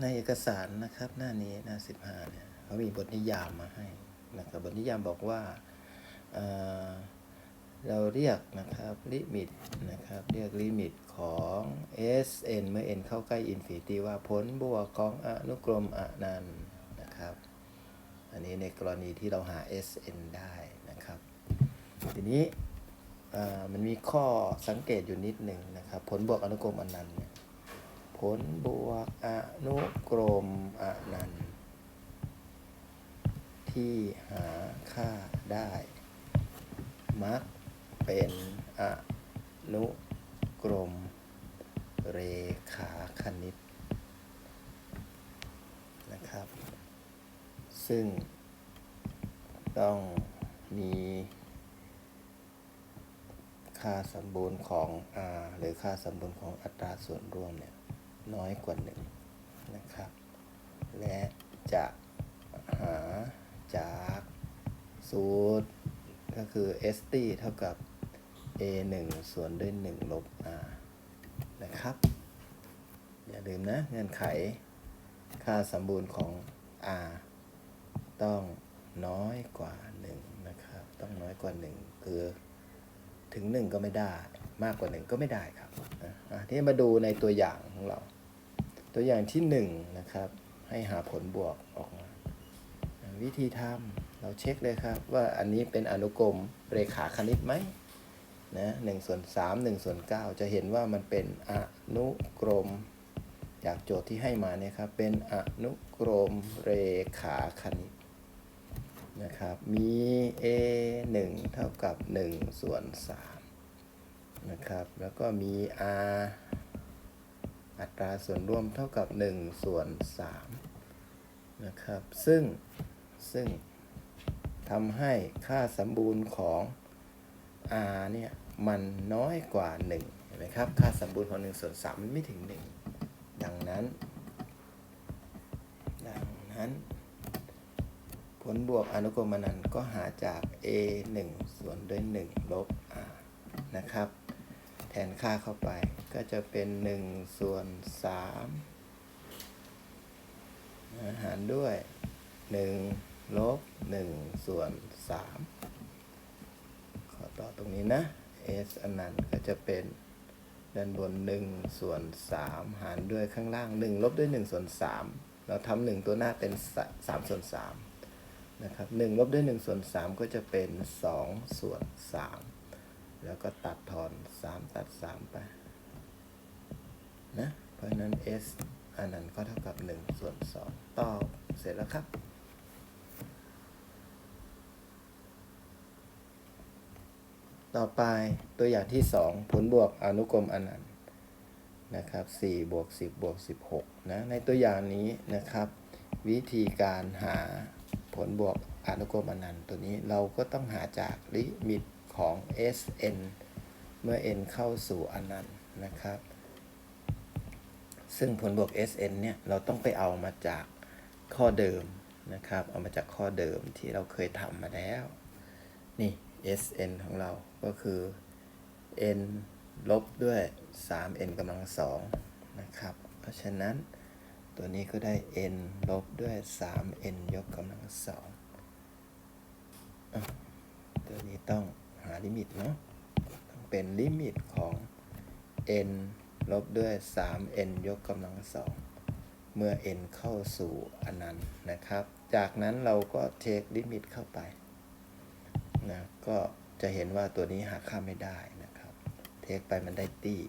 ในเอกสารนะครับ หน้านี้หน้าสิบห้าเนี่ยเขามีบทนิยามมาให้นะครับบทนิยามบอกว่าเเราเรียกนะครับลิมิตนะครับเรียกลิมิตของ Sn เมื่อ n เข้าใกล้อินฟินิตี้ว่าผลบวกของอนุกรมอนันต์นะครับ อันนี้ในกรณีที่เราหา Sn ได้นะครับ ทีนี้มันมีข้อสังเกตอยู่นิดหนึ่งนะครับ ผลบวกอนุกรมอนันต์เนี่ย ผลบวกอนุกรมอนันต์ที่หาค่าได้ มักเป็นอนุกรม เรขาคณิตนะครับ ซึ่งต้องมีค่าสมบูรณ์ของ r หรือค่าสมบูรณ์ของอัตราส่วนร่วมเนี่ย น้อยกว่าหนึ่งนะครับ และจะหาจากสูตรก็คือ st เท่ากับ a 1ส่วนด้วย 1 ลบ r นะครับ อย่าลืมนะ เงื่อนไข ค่าสมบูรณ์ของ r ต้องน้อยกว่า 1 นะครับ ต้องน้อยกว่า 1 คือถึง 1 ก็ไม่ได้ มากกว่า 1 ก็ไม่ได้ครับ ทีนี้มาดูในตัวอย่างของเรา ตัวอย่างที่1นะครับ ให้หาผลบวกออกมา วิธีทำเราเช็คเลยครับ ว่าอันนี้เป็นอนุกรมเรขาคณิตไหมนะหนึ่งส่วนสามหนึ่งส่วนเก้าจะเห็นว่ามันเป็นอนุกรม จากโจทย์ที่ให้มาเนี่ยครับ เป็นอนุกรมเรขาคณิตนะครับ มี a 1 เท่ากับ 1 ส่วน 3 นะครับ แล้วก็มี r อัตราส่วนร่วมเท่ากับ 1 ส่วน 3 นะครับ ซึ่ง ซึ่งทำให้ค่าสมบูรณ์ของ r เนี่ย มันน้อยกว่า 1 เห็นไหมครับ ค่าสมบูรณ์ของ 1 ส่วน 3 มันไม่ถึง 1 ดังนั้น ดังนั้น ผลบวกอนุกรมนันก็หาจาก a 1 ส่วนด้วย 1 ลบ r นะครับ แทนค่าเข้าไป ก็จะเป็น 1 ส่วน3นะหารด้วย 1 ลบ 1 ส่วน 3 ขอต่อตรงนี้นะ s อันนั้นก็จะเป็นด้านบน 1 ส่วน 3 หารด้วยข้างล่าง 1 ลบด้วย 1 ส่วน 3 เราทำ1ตัวหน้าเป็น 3 ส่วน 3 นะครับ1ลบด้วย1ส่วน3 ก็จะเป็น 2 ส่วน 3 แล้วก็ตัดทอน 3 ตัด 3 ไป นะ เพราะฉะนั้น s อันนั้นก็เท่ากับ 1 ส่วน 2 ตอบเสร็จแล้วครับต่อไปตัวอย่างที่ 2 ผลบวกอนุกรมอนันต์นะครับ4บวก10บวก16นะในตัวอย่างนี้นะครับ วิธีการหาผลบวกอนุกรมอนันต์ตัวนี้เราก็ต้องหาจากลิมิต ของ Sn เมื่อ n เข้าสู่อนันต์นะครับ ซึ่งผลบวก Sn เนี่ย เราต้องไปเอามาจากข้อเดิมนะครับ เอามาจากข้อเดิมที่เราเคยทำมาแล้ว นี่ Sn ของเราก็คือ n ลบด้วย 3n กำลังสองนะครับ เพราะฉะนั้นตัวนี้ก็ได้ n ลบด้วย 3n ยกกำลังสองตัวนี้ต้อง หาลิมิตเนาะต้องเป็นลิมิตของ n ลบด้วย 3n ยกกำลังสองเมื่อ n เข้าสู่อนันต์นะครับ จากนั้นเราก็เทคลิมิตเข้าไปนะก็จะเห็นว่าตัวนี้หาค่าไม่ได้นะครับ เทคไปมันได้ตี้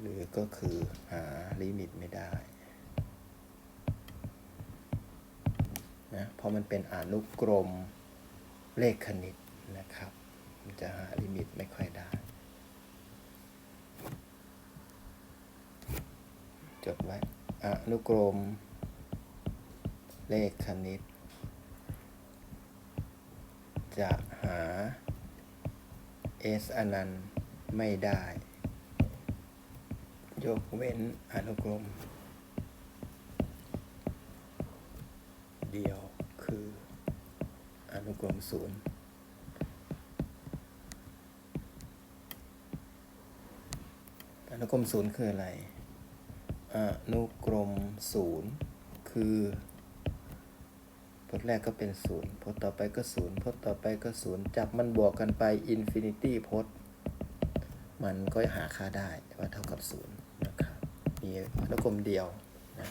หรือก็คือหาลิมิตไม่ได้นะเพราะมันเป็นอนุกรมเลขคณิตนะครับ มันจะหาลิมิตไม่ค่อยได้ จดไว้อนุกรม เลขคณิต จะหา s อนันต์ไม่ได้ ยกเว้นอนุกรม เดียวคืออนุกรมศูนย์อ นุกรมศูนย์คืออะไรอนุกรมศูนย์คือพจน์แรกก็เป็นศูนย์พจน์ต่อไปก็ศูนย์พจน์ต่อไปก็ศูนย์จับมันบวกกันไปอินฟินิตี้พจน์ มันก็หาค่าได้ว่าเท่ากับศูนย์นะครับมีอนุกรมเดียวนะ